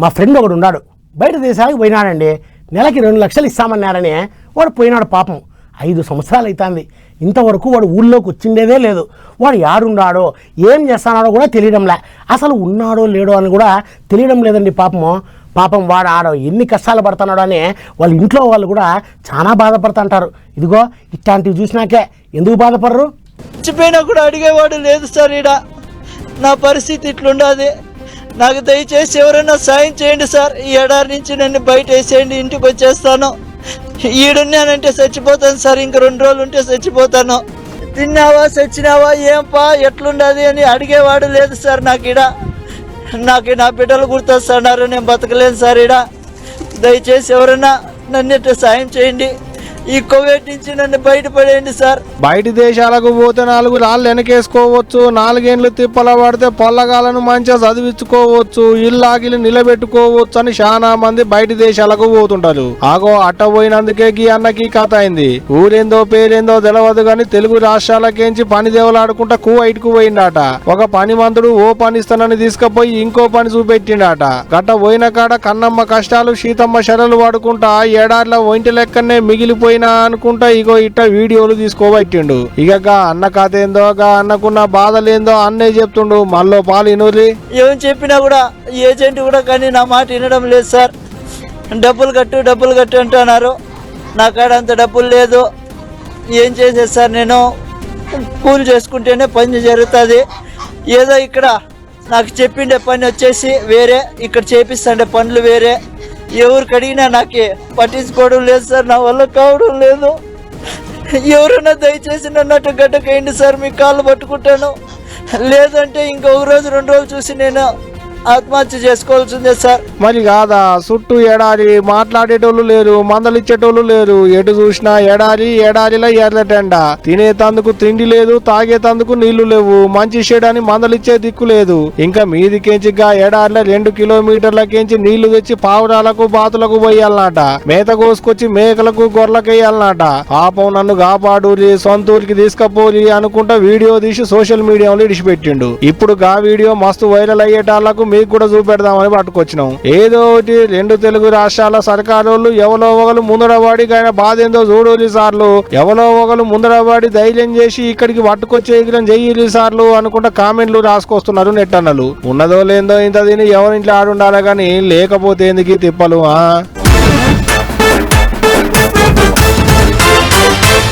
మా ఫ్రెండ్ ఒకడు ఉన్నాడు. బయట దేశాలకు పోయినాడండి. నెలకి రెండు లక్షలు ఇస్తామన్నారని వాడు పోయినాడు పాపం. ఐదు సంవత్సరాలు అవుతుంది ఇంతవరకు వాడు ఊళ్ళోకి వచ్చిండేదే లేదు. వాడు యాడున్నాడో ఏం చేస్తున్నాడో కూడా తెలియడంలే. అసలు ఉన్నాడో లేడో అని కూడా తెలియడం లేదండి పాపము. పాపం వాడు ఆడ ఎన్ని కష్టాలు పడుతున్నాడో అని వాళ్ళ ఇంట్లో వాళ్ళు కూడా చాలా బాధపడుతుంటారు. ఇదిగో ఇట్లాంటివి చూసినాకే ఎందుకు బాధపడరు? చచ్చిపోయినా కూడా అడిగేవాడు లేదు సార్ ఈడ. నా పరిస్థితి ఇట్లుండదు. నాకు దయచేసి ఎవరైనా సాయం చేయండి సార్. ఈ ఎడారి నుంచి నన్ను బయట వేసేయండి ఇంటికి వచ్చేస్తాను. ఈడున్నానంటే చచ్చిపోతాను సార్ ఇంక రెండు రోజులు ఉంటే చచ్చిపోతాను. తిన్నావా చచ్చినావా ఏం పా ఎట్లుండదు అని అడిగేవాడు లేదు సార్ నాకు ఈడ. నాకు నా బిడ్డలు గుర్తొస్తున్నారు నేను బతకలేను సార్ ఈడ. దయచేసి ఎవరైనా నన్ను సాయం చేయండి. ఈ కోవిడ్ నుంచి నన్ను బయటపడేయండి సార్. బయటి దేశాలకు పోతే నాలుగు రాళ్ళు వెనకేసుకోవచ్చు నాలుగేండ్లు తిప్పల పడితే పొల్లగాలను మంచిగా చదివించుకోవచ్చు ఇల్లాగిలి నిలబెట్టుకోవచ్చు అని చాలా మంది బయటి దేశాలకు పోతుంటారు. ఆగో అట్ట పోయినందుకే గీ అన్నకి కథ అయింది. ఊరేందో పేరేందో తెలియదు గాని తెలుగు రాష్ట్రాలకేంచి పని దేవులాడుకుంటా కువైట్కు పోయిండట. ఒక పని మంతుడు ఓ పని ఇస్తానని తీసుకుపోయి ఇంకో పని చూపెట్టిండట. గట్ట పోయిన కాడ కన్నమ్మ కష్టాలు సీతమ్మ శరలు వాడుకుంటా ఏడాదిలో ఒంటి లెక్కనే మిగిలిపోయి మిగిలిపోయినా అనుకుంటా ఇగో ఇట్ట వీడియోలు తీసుకోబట్టిండు. ఇక అన్న కథ ఏందో గా అన్నకున్న బాధలేందో అన్నే చెప్తుండు. మళ్ళీ పాలు ఇనురి ఏం చెప్పినా కూడా ఏజెంట్ కూడా కానీ నా మాట వినడం లేదు సార్. డబ్బులు కట్టు డబ్బులు కట్టు అంటున్నారు. నా కాడ అంత డబ్బులు లేదు. ఏం చేసేది సార్ నేను? కూలి చేసుకుంటేనే పని జరుగుతుంది. ఏదో ఇక్కడ నాకు చెప్పిండే పని వచ్చేసి వేరే ఇక్కడ చేపిస్తుండే పనులు వేరే. ఎవరికి అడిగినా నాకే పట్టించుకోవడం లేదు సార్ నా వల్ల కావడం లేదు. ఎవరైనా దయచేసి నన్నట్టు అటు గడ్డకేయండి సార్ మీ కాళ్ళు పట్టుకుంటాను. లేదంటే ఇంకొక రోజు రెండు రోజులు చూసి నేను ఆత్మహత్య చేసుకోవాల్సిందే సార్. మరి కాదా? చుట్టూ ఎడారి మాట్లాడేటోళ్ళు లేరు మందలిచ్చేటోళ్ళు లేరు. ఎటు చూసినా ఎడారి ఎడారిలో ఎర్రటెండ. తినేతందుకు తిండి లేదు తాగేతందుకు నీళ్ళు లేవు. మంచి చేయడానికి మందలిచ్చే దిక్కు లేదు. ఇంకా మీదికేంచిగా ఎడారిలో రెండు కిలోమీటర్లకేంచి నీళ్ళు తెచ్చి పావురాలకు బాతులకు పోయాలన్నట మేత కోసుకొచ్చి మేకలకు గొర్రెలకేయాలన్నట పాపం నన్ను కాపాడురి సొంత ఊరికి తీసుకపోరి అనుకుంటా వీడియో తీసి సోషల్ మీడియాలో ఇడిచిపెట్టిండు. ఇప్పుడు గా వీడియో మస్తు వైరల్ అయ్యేటాళ్ళకు మీకు కూడా చూపెడదామని పట్టుకొచ్చినాం. ఏదో ఒకటి రెండు తెలుగు రాష్ట్రాల సర్కారోళ్ళు ఎవరో ఒకరు ముందరవాడి ఆయన బాధ ఏందో చూడోలి సార్లు. ఎవరో ఒకరు ముందరవాడి ధైర్యం చేసి ఇక్కడికి పట్టుకొచ్చే ఎగిరం సార్లు అనుకుంటా కామెంట్లు రాసుకొస్తున్నారు నెట్టన్నలు ఉన్నదో లేదో ఇంత దీని ఎవరింట్లో ఆడుండాలి కానీ లేకపోతే ఎందుకు తిప్పలు ఆ?